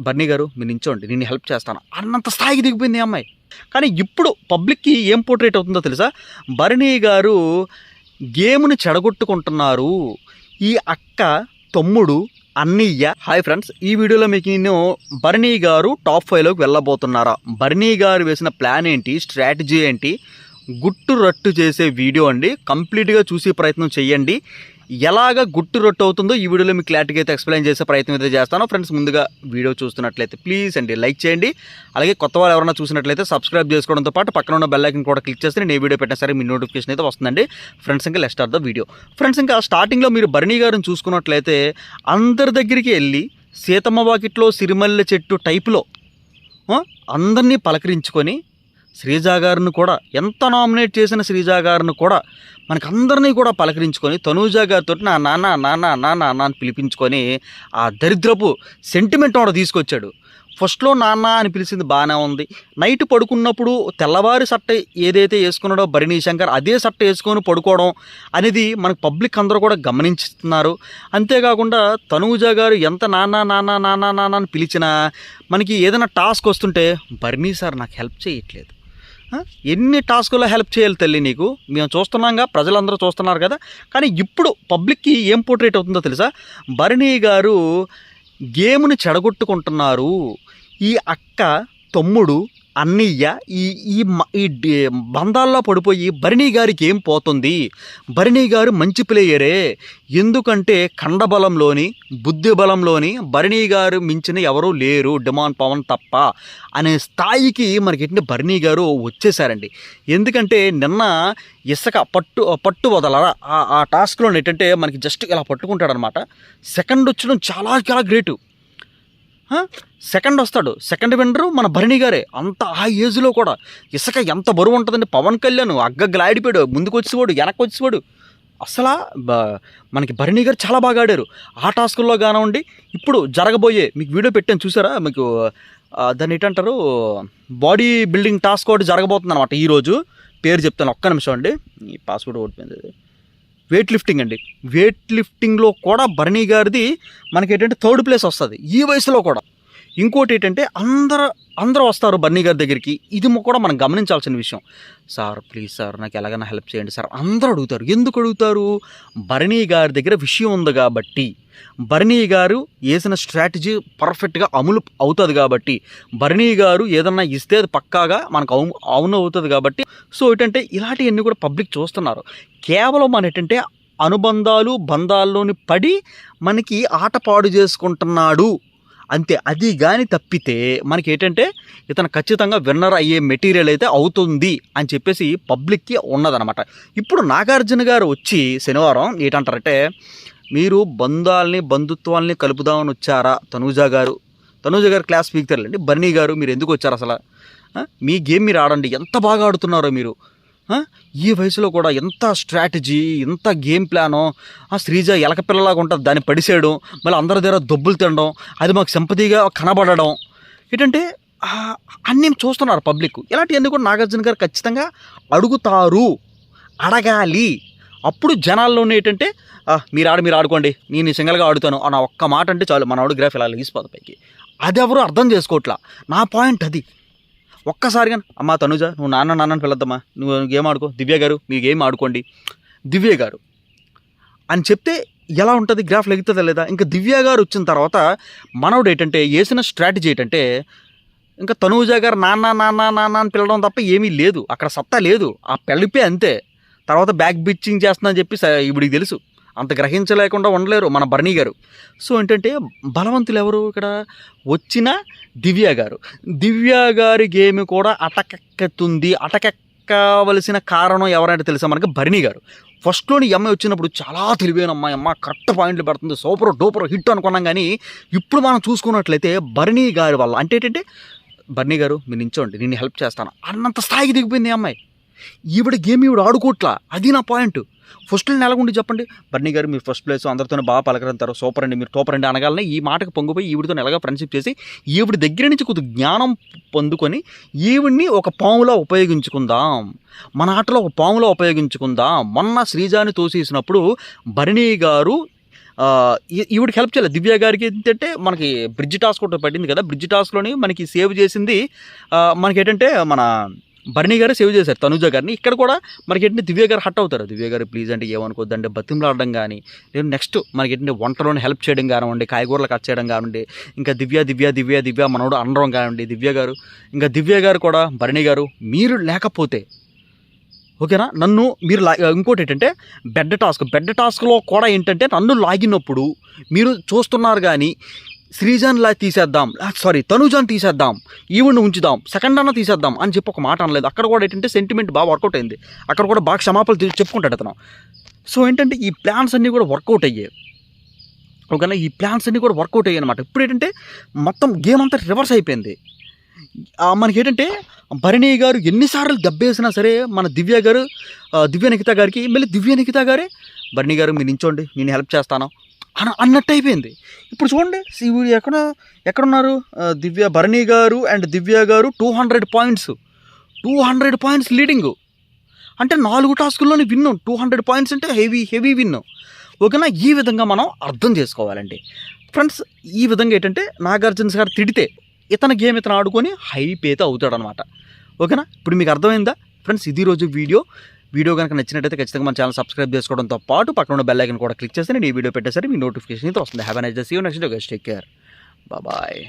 బర్నీ గారు మీరు నించోండి నేను హెల్ప్ చేస్తాను అన్నంత స్థాయికి దిగిపోయింది ఈ అమ్మాయి. కానీ ఇప్పుడు పబ్లిక్కి ఏం పోర్ట్రేట్ అవుతుందో తెలుసా? బర్నీ గారు గేమ్ని చెడగొట్టుకుంటున్నారు. ఈ అక్క తమ్ముడు అన్నయ్య. హాయ్ ఫ్రెండ్స్ ఈ వీడియోలో మీకు నేను బర్నీ గారు టాప్ ఫైవ్లోకి వెళ్ళబోతున్నారా? బర్నీ గారు వేసిన ప్లాన్ ఏంటి? స్ట్రాటజీ ఏంటి? గుట్టు రట్టు చేసే వీడియో అండి. కంప్లీట్గా చూసే ప్రయత్నం చేయండి ఎలాగ గుట్టు రొట్టు అవుతుందో ఈ వీడియోలో మీకు క్లారిటీగా అయితే ఎక్స్ప్లెయిన్ చేసే ప్రయత్నం అయితే చేస్తాను. ఫ్రెండ్స్ ముందుగా వీడియో చూస్తున్నట్లయితే ప్లీజ్ అండి లైక్ చేయండి. అలాగే కొత్త వాళ్ళు ఎవరైనా చూసినట్లయితే సబ్స్క్రైబ్ చేసుకోవడంతో పాటు పక్కన ఉన్న బెల్ ఐకన్ కూడా క్లిక్ చేస్తే నేను ఏ వీడియో పెట్టినా సరే మీ నోటిఫికేషన్ అయితే వస్తుందండి. ఫ్రెండ్స్ ఇంకా last of the video friends ఇంకా స్టార్టింగ్లో మీరు భరణి గారిని చూసుకున్నట్లయితే అందరి దగ్గరికి వెళ్ళి సీతమ్మ వాకిట్లో సిరిమల్లె చెట్టు టైపులో అందరినీ పలకరించుకొని శ్రీజా గారిని కూడా ఎంత నామినేట్ చేసిన శ్రీజా గారిని కూడా మనకందరినీ కూడా పలకరించుకొని తనూజా గారితో నా నాన్న నాన్న నాన్న నాన్న అని పిలిపించుకొని ఆ దరిద్రపు సెంటిమెంట్ కూడా తీసుకొచ్చాడు. ఫస్ట్లో నాన్న అని పిలిచింది బాగానే ఉంది. నైట్ పడుకున్నప్పుడు తెల్లవారి సట్ట ఏదైతే వేసుకున్నాడో భరణీ శంకర్ అదే సట్ట వేసుకొని పడుకోవడం అనేది మనకు పబ్లిక్ అందరూ కూడా గమనిస్తున్నారు అంతేకాకుండా తనూజా గారు ఎంత నాన్న నాన్న నాన్న నాన్న అని పిలిచినా మనకి ఏదైనా టాస్క్ వస్తుంటే భరణీ సార్ నాకు హెల్ప్ చేయట్లేదు. ఎన్ని టాస్కుల్లో హెల్ప్ చేయాలి తల్లి నీకు? మేము చూస్తున్నాంగా ప్రజలందరూ చూస్తున్నారు కదా. కానీ ఇప్పుడు పబ్లిక్కి ఏం పోర్ట్రేట్ అవుతుందో తెలుసా? భరణి గారు గేమ్ని చెడగొట్టుకుంటున్నారు. ఈ అక్క తమ్ముడు అన్నయ్య ఈ ఈ ఈ బంధాల్లో పడిపోయి భరణి గారికి ఏం పోతుంది? భరణి గారు మంచి ప్లేయరే. ఎందుకంటే కండబలంలోని బుద్ధి బలంలోని భరణి గారు మించిన ఎవరూ లేరు డిమాండ్ పవన్ తప్ప. అనే స్థాయికి మనకి ఏంటంటే భరణి గారు వచ్చేసారండి. ఎందుకంటే నిన్న ఇసుక పట్టు పట్టు వదలరా ఆ- టాస్క్లో ఏంటంటే మనకి జస్ట్ ఇలా పట్టుకుంటాడనమాట. సెకండ్ వచ్చడం చాలా చాలా గ్రేటు సెకండ్ వస్తాడు. సెకండ్ విన్నరు మన భరణి గారే. అంత ఆ ఏజ్లో కూడా. ఇసుక ఎంత బరువు ఉంటుందండి. పవన్ కళ్యాణ్ అగ్గగ్గలాడిపోయాడు ముందుకు వచ్చేవాడు వెనక్కి వచ్చేవాడు అసలు బ- మనకి భరణి గారు చాలా బాగా ఆడారు. ఆ టాస్కుల్లో కానివ్వండి ఇప్పుడు జరగబోయే మీకు వీడియో పెట్టాను చూసారా? మీకు దాన్ని ఏంటంటారు? బాడీ బిల్డింగ్ టాస్క్ ఒకటి జరగబోతుంది అనమాట ఈరోజు పేరు చెప్తాను ఒక్క నిమిషం అండి. ఈ పాస్వర్డ్ ఓడిపోయింది వెయిట్ లిఫ్టింగ్ అండి. వెయిట్ లిఫ్టింగ్లో కూడా భరణి గారిది మనకి ఏంటంటే థర్డ్ ప్లేస్ వస్తుంది. ఈ వయసులో కూడా. ఇంకోటి ఏంటంటే అందరూ అందరూ వస్తారు బన్నీ గారి దగ్గరికి. ఇది కూడా మనం గమనించాల్సిన విషయం. సార్ ప్లీజ్ సార్ నాకు ఎలాగైనా హెల్ప్ చేయండి సార్. అందరూ అడుగుతారు. ఎందుకు అడుగుతారు? భరణీ గారి దగ్గర విషయం ఉంది కాబట్టి. భరణీ గారు వేసిన స్ట్రాటజీ పర్ఫెక్ట్గా అమలు అవుతుంది కాబట్టి. భరణీ గారు ఏదన్నా ఇస్తే అది పక్కాగా మనకు అవును అవును అవుతుంది కాబట్టి. సో ఏంటంటే ఇలాంటివన్నీ కూడా పబ్లిక్ చూస్తున్నారు. కేవలం మన ఏంటంటే అనుబంధాలు బంధాల్లోని పడి మనకి ఆట పాడు చేసుకుంటున్నాడు. అంతే. అది కానీ తప్పితే మనకి ఏంటంటే ఇతను ఖచ్చితంగా విన్నర్ అయ్యే మెటీరియల్ అయితే అవుతుంది అని చెప్పేసి పబ్లిక్కి ఉన్నదనమాట. ఇప్పుడు నాగార్జున గారు వచ్చి శనివారం ఏంటంటారంటే మీరు బంధాలని బంధుత్వాల్ని కలుపుదామని వచ్చారా తనూజా గారు? తనూజ గారు క్లాస్ స్పీకర్లండి బర్నీ గారు మీరు ఎందుకు వచ్చారు అసలు? మీ గేమ్ మీరు ఆడండి. ఎంత బాగా ఆడుతున్నారో మీరు? ఈ వయసులో కూడా ఎంత స్ట్రాటజీ ఎంత గేమ్ ప్లానో ఆ శ్రీజ ఎలక పిల్లలాగా ఉంటుంది దాన్ని పడిసేయడం మళ్ళీ అందరి దగ్గర దొబ్బులు తినడం అది మాకు సింపతిగా కనబడడం. ఏంటంటే అన్నీ చూస్తున్నారు పబ్లిక్. ఇలాంటివన్నీ కూడా నాగార్జున గారు ఖచ్చితంగా అడుగుతారు అడగాలి. అప్పుడు జనాల్లోనే ఏంటంటే మీరు ఆడు మీరు ఆడుకోండి నేను సింగల్గా ఆడుతాను అన్న ఒక్క మాట అంటే చాలు మన ఆడు గ్రాఫ్ ఇలా లేచిపోదు పైకి. అది ఎవరు అర్థం చేసుకోవట్లా? నా పాయింట్ అది. ఒక్కసారిగా అమ్మా తనుజ నువ్వు నాన్న నాన్నని పిలద్దమ్మా. నువ్వు గేమ్ ఆడుకో. దివ్య గారు మీ గేమ్ ఆడుకోండి. దివ్య గారు అని చెప్తే ఎలా ఉంటుంది? గ్రాఫ్ లెగుతుందా లేదా? ఇంకా దివ్య గారు వచ్చిన తర్వాత మనవుడు ఏంటంటే వేసిన స్ట్రాటజీ ఏంటంటే ఇంకా తనూజ గారు నాన్న నాన్న నాన్న అని పిలవడం తప్ప ఏమీ లేదు. అక్కడ సత్తా లేదు. ఆ పిలిపే అంతే. తర్వాత బ్యాక్ బిచ్చింగ్ చేస్తుందని చెప్పి స- ఇవిడికి తెలుసు. అంత గ్రహించలేకుండా ఉండలేరు మన బర్ణీ గారు. సో ఏంటంటే బలవంతులు ఎవరు ఇక్కడ? వచ్చిన దివ్య గారు. దివ్య గారి గేమ్ కూడా అటకెక్కుతుంది అటకెక్కవలసిన కారణం ఎవరంటే తెలుసా మనకి? బర్ణీ గారు. ఫస్ట్లోని ఈ అమ్మాయి వచ్చినప్పుడు చాలా తెలివైన అమ్మాయి అమ్మ కరెక్ట్ పాయింట్లు పెడుతుంది. సూపర్ డూపర్ హిట్ అనుకున్నాం కానీ ఇప్పుడు మనం చూసుకున్నట్లయితే బర్ణీ గారి వల్ల అంటే ఏంటంటే బర్ణీ గారు మీరు నించోండి నేను హెల్ప్ చేస్తాను అన్నంత స్థాయికి దిగిపోయింది ఈ అమ్మాయి. ఈవిడ గేమ్ ఈవిడ ఆడుకోట్లా. అది నా పాయింట్. ఫస్ట్ నెలగుండి చెప్పండి? బర్నీ గారు మీరు ఫస్ట్ ప్లేస్ అందరితో బాగా పలకరంతారు సూపర్ అండి మీరు టోపర్ అండి అనగానే ఈ మాటకు పొంగిపోయి ఈవిడితో ఎలాగా ఫ్రెండ్షిప్ చేసి ఈవిడ దగ్గర నుంచి కొద్ది జ్ఞానం పొందుకొని ఈవిడిని ఒక పాములా ఉపయోగించుకుందాం. మన ఆటలో ఒక పాములా ఉపయోగించుకుందాం. మొన్న శ్రీజాని తోసేసినప్పుడు భరణి గారు ఈవిడికి హెల్ప్ చేయలేదు దివ్య గారికి ఏంటంటే మనకి బ్రిడ్జ్ టాస్క్ ఒకటి పడింది కదా. బ్రిడ్జ్ టాస్క్లోని మనకి సేవ్ చేసింది మనకి ఏంటంటే మన భరణి గారు సేవ్ చేశారు తనుజ గారిని. ఇక్కడ కూడా మనకి ఏంటంటే దివ్య గారు హట్ అవుతారు. దివ్య గారు ప్లీజ్ అంటే ఏమనుకోద్దు బతిమలాడడం కానీ నేను నెక్స్ట్ మనకి ఏంటంటే వంటలోనే హెల్ప్ చేయడం కానివ్వండి కాయగూరలు కట్ చేయడం కానివ్వండి ఇంకా దివ్య దివ్య దివ్య దివ్య మనోడు అనడం కానివ్వండి దివ్య గారు ఇంకా దివ్య గారు కూడా భరణి గారు మీరు లేకపోతే ఓకేనా? నన్ను మీరు లా ఇంకోటి ఏంటంటే బెడ్ టాస్క్ బెడ్ టాస్క్లో కూడా ఏంటంటే నన్ను లాగినప్పుడు మీరు చూస్తున్నారు కానీ శ్రీజాన్లా తీసేద్దాం. సారీ తనుజాన్ తీసేద్దాం. ఈవిడ్ని ఉంచుదాం. సెకండ్ అన్న తీసేద్దాం అని చెప్పి ఒక మాట అనలేదు. అక్కడ కూడా ఏంటంటే సెంటిమెంట్ బాగా వర్కౌట్ అయింది. అక్కడ కూడా బాగా క్షమాపణలు చెప్పుకుంటాడు అతను. సో ఏంటంటే ఈ ప్లాన్స్ అన్నీ కూడా వర్కౌట్ అయ్యాయి. ఓకేనా? ఈ ప్లాన్స్ అన్నీ కూడా వర్కౌట్ అయ్యాయి అనమాట ఇప్పుడు ఏంటంటే మొత్తం గేమ్ అంతా రివర్స్ అయిపోయింది. మనకి ఏంటంటే భరణి గారు ఎన్నిసార్లు దెబ్బేసినా సరే మన దివ్య గారు దివ్య నిఖిత గారికి మళ్ళీ దివ్య నిఖిత గారే భరణి గారు మీరు నించోండి నేను హెల్ప్ చేస్తాను. అన్నట్టు అయిపోయింది ఇప్పుడు చూడండి శివుడు ఎక్కడ ఎక్కడున్నారు? దివ్య భరణి గారు అండ్ దివ్య గారు two hundred points. Two hundred points leading. అంటే నాలుగు టాస్కుల్లోనే విన్ను. టూ హండ్రెడ్ పాయింట్స్ అంటే హెవీ హెవీ విన్ను. ఓకేనా? ఈ విధంగా మనం అర్థం చేసుకోవాలండి. ఫ్రెండ్స్ ఈ విధంగా ఏంటంటే నాగార్జున గారు తిడితే ఇతని గేమ్ ఇతను ఆడుకొని హైప్ అయితే అవుతాడనమాట. ఓకేనా? ఇప్పుడు మీకు అర్థమైందా? ఫ్రెండ్స్ ఇది రోజు వీడియో. వీడియో కనుక నచ్చినట్టయితే ఖచ్చితంగా మన ఛానల్ సబ్స్క్రైబ్ చేసుకోవడంతో పాటు పక్కన ఉన్న బెల్ ఐకన్ కూడా క్లిక్ చేస్తే నేను ఈ వీడియో పెట్టేసరికి మీ నోటిఫికేషన్ అయితే వస్తుంది. Have a nice day you next take care bye